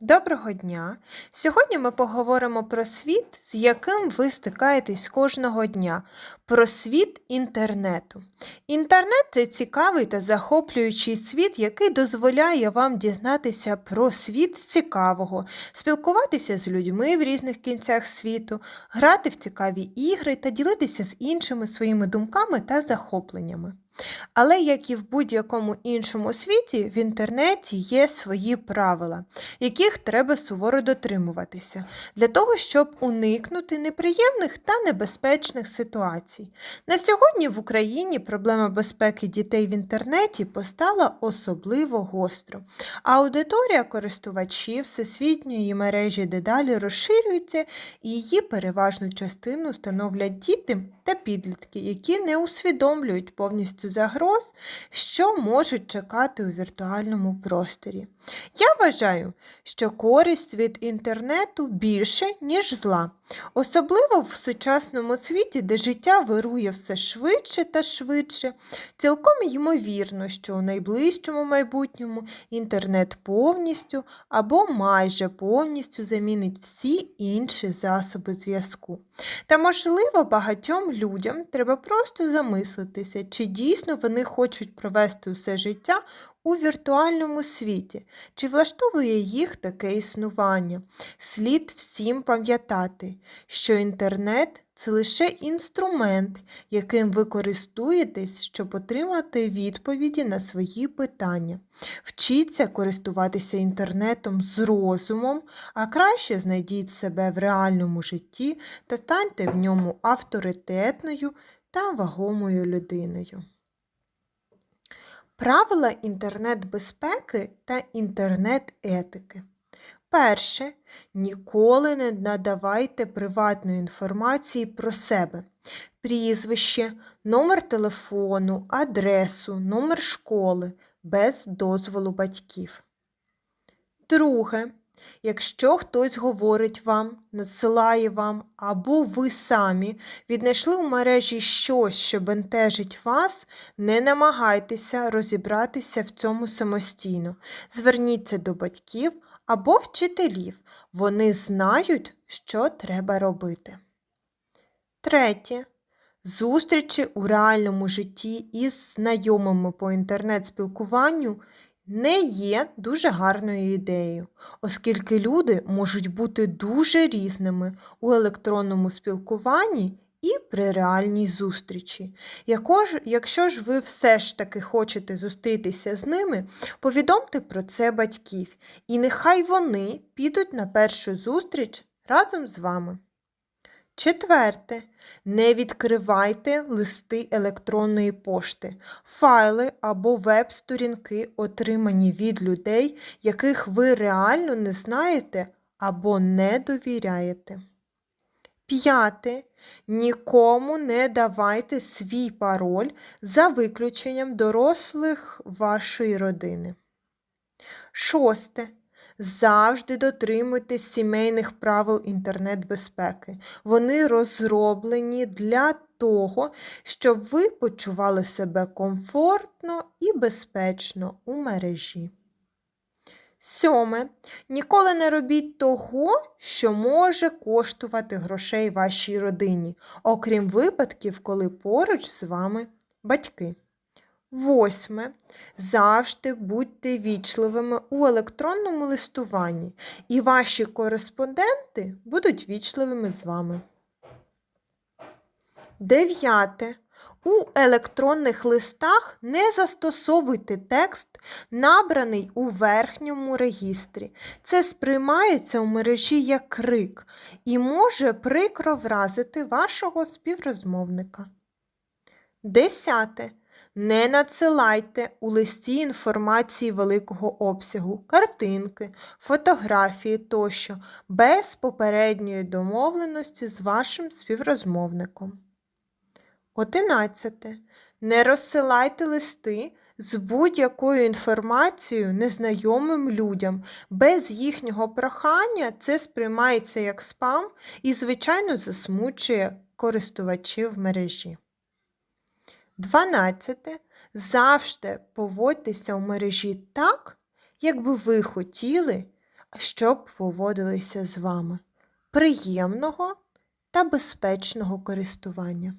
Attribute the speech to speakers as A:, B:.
A: Доброго дня! Сьогодні ми поговоримо про світ, з яким ви стикаєтесь кожного дня, про світ інтернету. Інтернет це цікавий та захоплюючий світ, який дозволяє вам дізнатися про світ цікавого, спілкуватися з людьми в різних кінцях світу, грати в цікаві ігри та ділитися з іншими своїми думками та захопленнями. Але, як і в будь-якому іншому світі, в інтернеті є свої правила, яких треба суворо дотримуватися, для того, щоб уникнути неприємних та небезпечних ситуацій. На сьогодні в Україні проблема безпеки дітей в інтернеті постала особливо гостро. А аудиторія користувачів всесвітньої мережі дедалі розширюється, і її переважну частину становлять діти та підлітки, які не усвідомлюють повністю загроз, що можуть чекати у віртуальному просторі. Я вважаю, що користь від інтернету більше, ніж зла. Особливо в сучасному світі, де життя вирує все швидше та швидше, цілком ймовірно, що у найближчому майбутньому інтернет повністю або майже повністю замінить всі інші засоби зв'язку. Та, можливо, багатьом людям треба просто замислитися, чи дійсно вони хочуть провести усе життя у віртуальному світі, чи влаштовує їх таке існування. Слід всім пам'ятати, що інтернет це лише інструмент, яким ви користуєтесь, щоб отримати відповіді на свої питання. Вчіться користуватися інтернетом з розумом, а краще знайдіть себе в реальному житті та станьте в ньому авторитетною та вагомою людиною. Правила інтернет-безпеки та інтернет-етики. Перше. Ніколи не надавайте приватної інформації про себе. Прізвище, номер телефону, адресу, номер школи без дозволу батьків. Друге. Якщо хтось говорить вам, надсилає вам, або ви самі віднайшли у мережі щось, що бентежить вас, не намагайтеся розібратися в цьому самостійно. Зверніться до батьків або вчителів. Вони знають, що треба робити. Третє. Зустрічі у реальному житті із знайомими по інтернет-спілкуванню не є дуже гарною ідеєю, оскільки люди можуть бути дуже різними у електронному спілкуванні і при реальній зустрічі. Якщо ж ви все ж таки хочете зустрітися з ними, повідомте про це батьків, і нехай вони підуть на першу зустріч разом з вами. Четверте. Не відкривайте листи електронної пошти, файли або веб-сторінки, отримані від людей, яких ви реально не знаєте або не довіряєте. П'яте. Нікому не давайте свій пароль за виключенням дорослих вашої родини. Шосте. Завжди дотримуйтесь сімейних правил інтернет-безпеки. Вони розроблені для того, щоб ви почували себе комфортно і безпечно у мережі. Сьоме. Ніколи не робіть того, що може коштувати грошей вашій родині, окрім випадків, коли поруч з вами батьки. Восьме. Завжди будьте вічливими у електронному листуванні, і ваші кореспонденти будуть вічливими з вами. Дев'яте. У електронних листах не застосовуйте текст, набраний у верхньому регістрі. Це сприймається у мережі як крик і може прикро вразити вашого співрозмовника. Десяте. Не надсилайте у листі інформації великого обсягу, картинки, фотографії тощо без попередньої домовленості з вашим співрозмовником. Одинадцяте. Не розсилайте листи з будь-якою інформацією незнайомим людям. Без їхнього прохання це сприймається як спам і, звичайно, засмучує користувачів мережі. Дванадцяте. Завжди поводьтеся у мережі так, як би ви хотіли, щоб поводилися з вами. Приємного та безпечного користування!